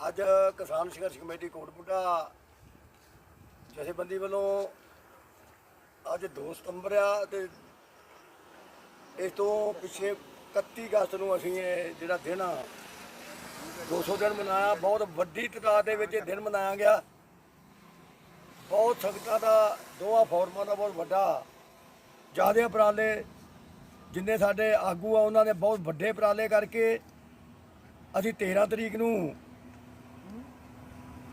ਅੱਜ ਕਿਸਾਨ ਸੰਘਰਸ਼ ਕਮੇਟੀ ਕੋਟਪੁੱਡਾ ਜਥੇਬੰਦੀ ਵੱਲੋਂ ਅੱਜ 2 ਸਤੰਬਰ ਆ ਤੇ ਇਸ ਤੋਂ ਪਿੱਛੇ 31 ਅਗਸਤ ਨੂੰ ਅਸੀਂ ਇਹ ਜਿਹੜਾ ਦਿਨ ਆ 200 ਦਿਨ ਮਨਾਇਆ, ਬਹੁਤ ਵੱਡੀ ਤਾਦਾਦ ਦੇ ਵਿੱਚ ਇਹ ਦਿਨ ਮਨਾਇਆ ਗਿਆ। ਬਹੁਤ ਸੰਗਤਾਂ ਦਾ, ਦੋਹਾਂ ਫੋਰਮਾਂ ਦਾ ਬਹੁਤ ਵੱਡਾ ਜਿਆਦੇ ਉਪਰਾਲੇ, ਜਿੰਨੇ ਸਾਡੇ ਆਗੂ ਆ, ਉਹਨਾਂ ਨੇ ਬਹੁਤ ਵੱਡੇ ਉਪਰਾਲੇ ਕਰਕੇ ਅਸੀਂ 13 ਤਰੀਕ ਨੂੰ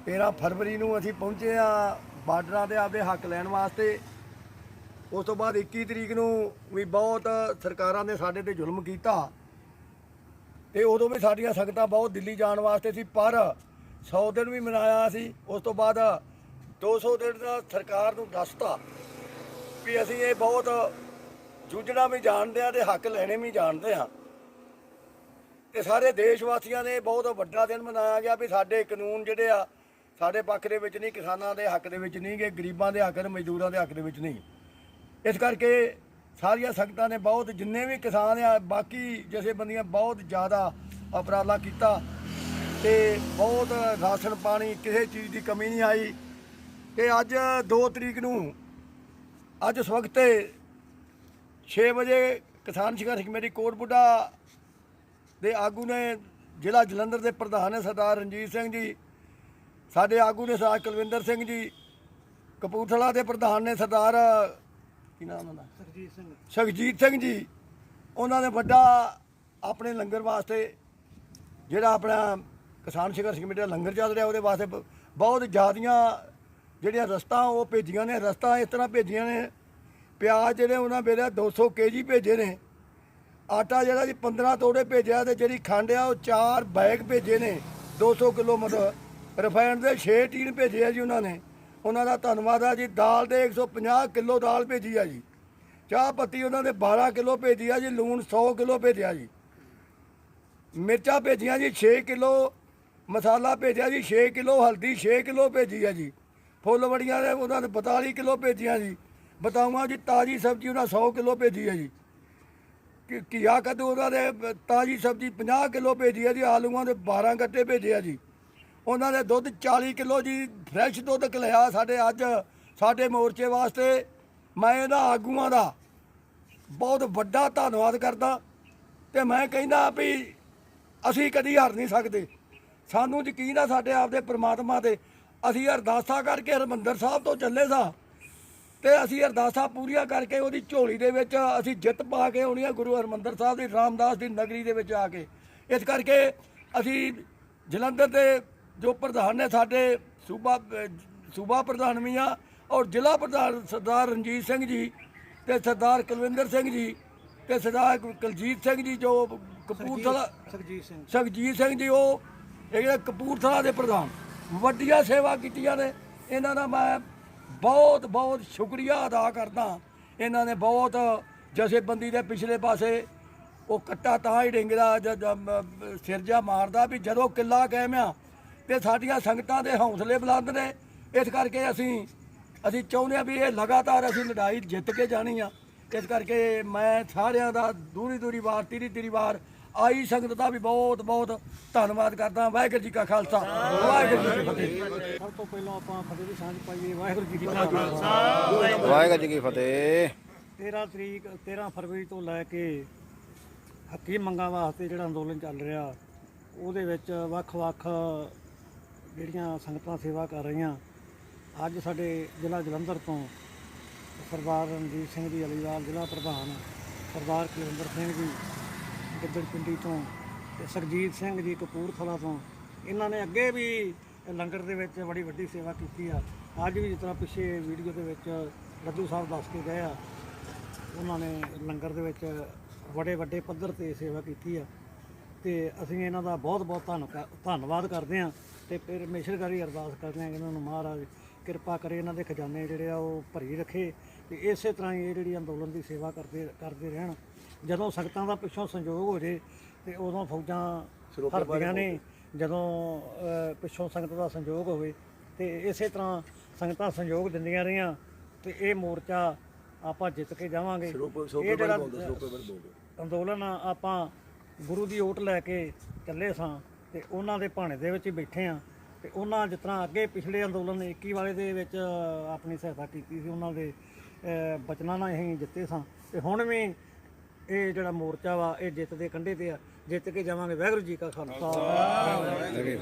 13 ਫਰਵਰੀ ਨੂੰ ਅਸੀਂ ਪਹੁੰਚੇ ਆ ਬਾਰਡਰਾਂ ਤੇ ਆਪਦੇ ਹੱਕ ਲੈਣ ਵਾਸਤੇ। ਉਸ ਤੋਂ ਬਾਅਦ 21 ਤਰੀਕ ਨੂੰ ਵੀ ਬਹੁਤ ਸਰਕਾਰਾਂ ਨੇ ਸਾਡੇ ਤੇ ਜ਼ੁਲਮ ਕੀਤਾ। ਤੇ ਉਦੋਂ ਵੀ ਸਾਡੀਆਂ ਸੰਗਤਾਂ ਬਹੁਤ ਦਿੱਲੀ ਜਾਣ ਵਾਸਤੇ ਸੀ, ਪਰ 100 ਦਿਨ ਵੀ ਮਨਾਇਆ ਸੀ। ਉਸ ਤੋਂ ਬਾਅਦ 200 ਦਿਨ ਦਾ ਸਰਕਾਰ ਨੂੰ ਦੱਸਤਾ ਵੀ ਅਸੀਂ ਇਹ ਬਹੁਤ ਜੂਝਣਾ ਵੀ ਜਾਣਦੇ ਆ ਤੇ ਹੱਕ ਲੈਣੇ ਵੀ ਜਾਣਦੇ ਆ ਤੇ ਸਾਰੇ ਦੇਸ਼ ਵਾਸੀਆਂ ਨੇ ਬਹੁਤ ਵੱਡਾ ਦਿਨ ਮਨਾਇਆ ਗਿਆ ਵੀ ਸਾਡੇ ਕਾਨੂੰਨ ਜਿਹੜੇ ਆ ਸਾਡੇ ਪੱਖ ਦੇ ਵਿੱਚ ਨਹੀਂ, ਕਿਸਾਨਾਂ ਦੇ ਹੱਕ ਦੇ ਵਿੱਚ ਨਹੀਂ, ਕਿ ਗਰੀਬਾਂ ਦੇ ਹੱਕ ਤੇ ਮਜ਼ਦੂਰਾਂ ਦੇ ਹੱਕ ਦੇ ਵਿੱਚ ਨਹੀਂ। ਇਸ ਕਰਕੇ ਸਾਰੀਆਂ ਸੰਗਤਾਂ ਨੇ ਬਹੁਤ, ਜਿੰਨੇ ਵੀ ਕਿਸਾਨ ਆ, ਬਾਕੀ ਜਥੇਬੰਦੀਆਂ ਬਹੁਤ ਜ਼ਿਆਦਾ ਉਪਰਾਲਾ ਕੀਤਾ ਤੇ ਬਹੁਤ ਰਾਸ਼ਨ ਪਾਣੀ, ਕਿਸੇ ਚੀਜ਼ ਦੀ ਕਮੀ ਨਹੀਂ ਆਈ। ਤੇ ਅੱਜ 2 ਤਰੀਕ ਨੂੰ, ਅੱਜ ਇਸ ਵਕਤ 6 ਵਜੇ ਕਿਸਾਨ ਸੰਘਰਸ਼ ਕਮੇਟੀ ਕੋਟਬੁੱਢਾ ਦੇ ਆਗੂ ਨੇ ਜ਼ਿਲ੍ਹਾ ਜਲੰਧਰ ਦੇ ਪ੍ਰਧਾਨ ਨੇ ਸਰਦਾਰ ਰਣਜੀਤ ਸਿੰਘ ਜੀ ਸਾਡੇ ਆਗੂ ਨੇ ਸਰਦਾਰ ਕੁਲਵਿੰਦਰ ਸਿੰਘ ਜੀ ਕਪੂਰਥਲਾ ਦੇ ਪ੍ਰਧਾਨ ਨੇ ਸਰਦਾਰ ਕੀ ਨਾਮ ਉਹਨਾਂ ਦਾ ਸਰਜੀਤ ਸਿੰਘ। ਸੁਖਜੀਤ ਸਿੰਘ ਜੀ ਉਹਨਾਂ ਨੇ ਵੱਡਾ ਆਪਣੇ ਲੰਗਰ ਵਾਸਤੇ ਜਿਹੜਾ ਆਪਣਾ ਕਿਸਾਨ ਸੰਘਰਸ਼ ਕਮੇਟੀ ਦਾ ਲੰਗਰ ਚੱਲ ਰਿਹਾ ਉਹਦੇ ਵਾਸਤੇ ਬਹੁਤ ਜ਼ਿਆਦੀਆਂ ਜਿਹੜੀਆਂ ਰਸਤਾ ਉਹ ਭੇਜੀਆਂ ਨੇ ਰਸਤਾ ਇਸ ਤਰ੍ਹਾਂ ਭੇਜੀਆਂ ਨੇ ਪਿਆਜ਼ ਜਿਹੜੇ ਉਹਨਾਂ ਮੇਰੇ 200 ਕੇਜੀ ਭੇਜੇ ਨੇ ਆਟਾ ਜਿਹੜਾ ਜੀ 15 ਤੋੜੇ ਭੇਜਿਆ ਤੇ ਜਿਹੜੀ ਖੰਡ ਆ ਉਹ 4 ਬੈਗ ਭੇਜੇ ਨੇ 200 ਕਿਲੋ ਮਤਲਬ ਰਿਫਾਈਨਡ ਦੇ 6 ਟੀਨ ਭੇਜੇ ਆ ਜੀ ਉਹਨਾਂ ਨੇ। ਉਹਨਾਂ ਦਾ ਧੰਨਵਾਦ ਆ ਜੀ। ਦਾਲ ਦੇ 150 ਕਿਲੋ ਦਾਲ ਭੇਜੀ ਆ ਜੀ। ਚਾਹ ਪੱਤੀ ਉਹਨਾਂ ਦੇ 12 ਕਿਲੋ ਭੇਜੀ ਆ ਜੀ। ਲੂਣ 100 ਕਿਲੋ ਭੇਜਿਆ ਜੀ। ਮਿਰਚਾਂ ਭੇਜੀਆਂ ਜੀ 6 ਕਿਲੋ। ਮਸਾਲਾ ਭੇਜਿਆ ਜੀ 6 ਕਿਲੋ। ਹਲਦੀ 6 ਕਿਲੋ ਭੇਜੀ ਆ ਜੀ। ਫੁੱਲ ਵੜੀਆਂ ਦੇ ਉਹਨਾਂ ਨੇ 42 ਕਿਲੋ ਭੇਜੀਆਂ ਜੀ। ਬਤਾਊਆਂ ਜੀ ਤਾਜੀ ਸਬਜ਼ੀ ਉਹਨਾਂ 100 ਕਿਲੋ ਭੇਜੀ ਹੈ ਜੀ। ਕਿ ਘੀਆ ਕੱਦੂ ਉਹਨਾਂ ਦੇ ਤਾਜੀ ਸਬਜ਼ੀ 50 ਕਿਲੋ ਭੇਜੀ ਹੈ ਜੀ। ਆਲੂਆਂ ਦੇ 12 ਗੱਟੇ ਭੇਜੇ ਆ ਜੀ। ਉਹਨਾਂ ਨੇ ਦੁੱਧ 40 ਕਿਲੋ ਜੀ ਫਰੈਸ਼ ਦੁੱਧ ਕਲਿਆ ਸਾਡੇ ਅੱਜ, ਸਾਡੇ ਮੋਰਚੇ ਵਾਸਤੇ। ਮੈਂ ਇਹਨਾਂ ਆਗੂਆਂ ਦਾ ਬਹੁਤ ਵੱਡਾ ਧੰਨਵਾਦ ਕਰਦਾ ਤੇ ਮੈਂ ਕਹਿੰਦਾ ਵੀ ਅਸੀਂ ਕਦੀ ਹਾਰ ਨਹੀਂ ਸਕਦੇ। ਸਾਨੂੰ ਯਕੀਨ ਆ ਸਾਡੇ ਆਪਦੇ ਪ੍ਰਮਾਤਮਾ ਤੇ। ਅਸੀਂ ਅਰਦਾਸਾਂ ਕਰਕੇ ਹਰਮੰਦਰ ਸਾਹਿਬ ਤੋਂ ਚੱਲੇ ਸਾਂ ਤੇ ਅਸੀਂ ਅਰਦਾਸਾਂ ਪੂਰੀਆਂ ਕਰਕੇ ਉਹਦੀ ਝੋਲੀ ਦੇ ਵਿੱਚ ਅਸੀਂ ਜਿੱਤ ਪਾ ਕੇ ਆਉਣੀ ਆ ਗੁਰੂ ਹਰਮੰਦਰ ਸਾਹਿਬ ਦੀ, ਰਾਮਦਾਸ ਦੀ ਨਗਰੀ ਦੇ ਵਿੱਚ ਆ ਕੇ। ਇਸ ਕਰਕੇ ਅਸੀਂ ਜਲੰਧਰ ਦੇ ਜੋ ਪ੍ਰਧਾਨ ਨੇ ਸਾਡੇ ਸੂਬਾ ਸੂਬਾ ਪ੍ਰਧਾਨ ਵੀ ਆ ਔਰ ਜ਼ਿਲ੍ਹਾ ਪ੍ਰਧਾਨ ਸਰਦਾਰ ਰਣਜੀਤ ਸਿੰਘ ਜੀ ਤੇ ਸਰਦਾਰ ਕੁਲਵਿੰਦਰ ਸਿੰਘ ਜੀ ਤੇ ਸਰਦਾਰ ਕੁਲਜੀਤ ਸਿੰਘ ਜੀ ਜੋ ਕਪੂਰਥਲਾ ਸਰਜੀਤ ਸਿੰਘ। ਸੁਖਜੀਤ ਸਿੰਘ ਜੀ ਉਹ ਇਹ ਜਿਹੜੇ ਕਪੂਰਥਲਾ ਦੇ ਪ੍ਰਧਾਨ ਵੱਡੀਆਂ ਸੇਵਾ ਕੀਤੀਆਂ ਨੇ। ਇਹਨਾਂ ਦਾ ਮੈਂ ਬਹੁਤ ਬਹੁਤ ਸ਼ੁਕਰੀਆ ਅਦਾ ਕਰਦਾ ਇਹਨਾਂ ਨੇ ਬਹੁਤ ਜਥੇਬੰਦੀ ਦੇ ਪਿਛਲੇ ਪਾਸੇ ਉਹ ਕੱਟਾ ਤਾਂ ਹੀ ਡਿੰਗਦਾ ਜਦ ਅਮ, ਸਿਰ ਜਾ ਮਾਰਦਾ ਵੀ ਜਦੋਂ ਕਿੱਲਾ ਕਾਇਮਿਆ ਤੇ ਸਾਡੀਆਂ ਸੰਗਤਾਂ ਦੇ ਹੌਸਲੇ ਬੁਲੰਦ ਨੇ। ਇਸ ਕਰਕੇ ਅਸੀਂ ਅਸੀਂ ਚਾਹੁੰਦੇ ਆ ਵੀ ਇਹ ਲਗਾਤਾਰ ਅਸੀਂ ਲੜਾਈ ਜਿੱਤ ਕੇ ਜਾਣੀ ਆ। ਇਸ ਕਰਕੇ ਮੈਂ ਸਾਰਿਆਂ ਦਾ ਦੂਰੀ ਦੂਰੀ ਵਾਰ ਤੀਰੀ ਤੀਰੀ ਵਾਰ ਆਈ ਸੰਗਤ ਦਾ ਵੀ ਬਹੁਤ ਬਹੁਤ ਧੰਨਵਾਦ ਕਰਦਾ ਵਾਹਿਗੁਰੂ ਜੀ ਕਾ ਖਾਲਸਾ। ਵਾਹਿਗੁਰੂ ਜੀ ਕੀ ਫਤਿਹ। ਸਭ ਤੋਂ ਪਹਿਲਾਂ ਆਪਾਂ ਫਤਿਹ ਦੀ ਸਾਂਝ ਪਾਈਏ। ਵਾਹਿਗੁਰੂ ਜੀ ਕੀ ਫਤਿਹ। ਵਾਹਿਗੁਰੂ ਜੀ ਕੀ ਫਤਿਹ। 13 ਤਰੀਕ 13 ਫਰਵਰੀ ਤੋਂ ਲੈ ਕੇ ਹੱਕੀ ਮੰਗਾਂ ਵਾਸਤੇ ਜਿਹੜਾ ਅੰਦੋਲਨ ਚੱਲ ਰਿਹਾ ਉਹਦੇ ਵਿੱਚ ਵੱਖ-ਵੱਖ ਜਿਹੜੀਆਂ ਸੰਗਤਾਂ ਸੇਵਾ ਕਰ ਰਹੀਆਂ, ਅੱਜ ਸਾਡੇ ਜ਼ਿਲ੍ਹਾ ਜਲੰਧਰ ਤੋਂ ਸਰਦਾਰ ਰਣਜੀਤ ਸਿੰਘ ਜੀ ਅਲੀਵਾਲ, ਜ਼ਿਲ੍ਹਾ ਪ੍ਰਧਾਨ ਸਰਦਾਰ ਕੁਲਵਿੰਦਰ ਸਿੰਘ ਜੀ, ਗਿੱਦੜ ਪਿੰਡੀ ਤੋਂ ਤੇ ਸਰਜੀਤ ਸਿੰਘ ਜੀ ਕਪੂਰਥਲਾ ਤੋਂ। ਇਹਨਾਂ ਨੇ ਅੱਗੇ ਵੀ ਲੰਗਰ ਦੇ ਵਿੱਚ ਬੜੀ ਵੱਡੀ ਸੇਵਾ ਕੀਤੀ ਆ। ਅੱਜ ਵੀ ਜਿਸ ਤਰ੍ਹਾਂ ਪਿੱਛੇ ਵੀਡੀਓ ਦੇ ਵਿੱਚ ਲੱਦੂ ਸਾਹਿਬ ਦੱਸ ਕੇ ਗਏ ਆ, ਉਹਨਾਂ ਨੇ ਲੰਗਰ ਦੇ ਵਿੱਚ ਬੜੇ ਵੱਡੇ ਪੱਧਰ ਤੇ ਸੇਵਾ ਕੀਤੀ ਆ। ਤੇ ਅਸੀਂ ਇਹਨਾਂ ਦਾ ਬਹੁਤ ਬਹੁਤ ਧੰਨ ਧੰਨਵਾਦ ਕਰਦੇ ਹਾਂ ਤੇ ਫਿਰ ਪਰਮੇਸ਼ਰ ਅਰਦਾਸ ਕਰਦੇ ਹਾਂ ਕਿ ਇਹਨਾਂ ਨੂੰ ਮਹਾਰਾਜ ਕਿਰਪਾ ਕਰੇ ਇਹਨਾਂ ਦੇ ਖਜ਼ਾਨੇ ਜਿਹੜੇ ਆ ਉਹ ਭਰੀ ਰੱਖੇ ਤੇ ਇਸੇ ਤਰ੍ਹਾਂ ਹੀ ਇਹ ਜਿਹੜੀ ਅੰਦੋਲਨ ਦੀ ਸੇਵਾ ਕਰਦੇ ਕਰਦੇ ਰਹਿਣ। ਜਦੋਂ ਸੰਗਤਾਂ ਦਾ ਪਿੱਛੋਂ ਸੰਯੋਗ ਹੋ ਜੇ ਤੇ ਉਦੋਂ ਫੌਜਾਂ ਹਰਦੀਆਂ ਨੇ ਜਦੋਂ ਪਿੱਛੋਂ ਸੰਗਤ ਦਾ ਸੰਯੋਗ ਹੋਵੇ ਤੇ ਇਸੇ ਤਰ੍ਹਾਂ ਸੰਗਤਾਂ ਸੰਯੋਗ ਦਿੰਦੀਆਂ ਰਹੀਆਂ ਤੇ ਇਹ ਮੋਰਚਾ ਆਪਾਂ ਜਿੱਤ ਕੇ ਜਾਵਾਂਗੇ। ਇਹ ਜਿਹੜਾ ਅੰਦੋਲਨ ਆਪਾਂ ਗੁਰੂ ਦੀ ਓਟ ਲੈ ਕੇ ਚੱਲੇ ਸਾਂ। ਤੇ ਉਹਨਾਂ ਦੇ ਭਾਣੇ ਦੇ ਵਿੱਚ ਹੀ ਬੈਠੇ ਆ ਤੇ ਉਹਨਾਂ ਜਿਸ ਤਰ੍ਹਾਂ ਅੱਗੇ ਪਿਛਲੇ ਅੰਦੋਲਨ 21 ਵਾਲੇ ਦੇ ਵਿੱਚ ਆਪਣੀ ਸਹਾਇਤਾ ਕੀਤੀ ਸੀ ਉਹਨਾਂ ਦੇ ਬਚਨਾਂ ਨਾਲ ਅਸੀਂ ਜਿੱਤੇ ਸਾਂ। ਤੇ ਹੁਣ ਵੀ ਇਹ ਜਿਹੜਾ ਮੋਰਚਾ ਵਾ, ਇਹ ਜਿੱਤ ਦੇ ਕੰਢੇ ਤੇ ਆ। ਜਿੱਤ ਕੇ ਜਾਵਾਂਗੇ। ਵਾਹਿਗੁਰੂ ਜੀ ਕਾ ਖਾਲਸਾ।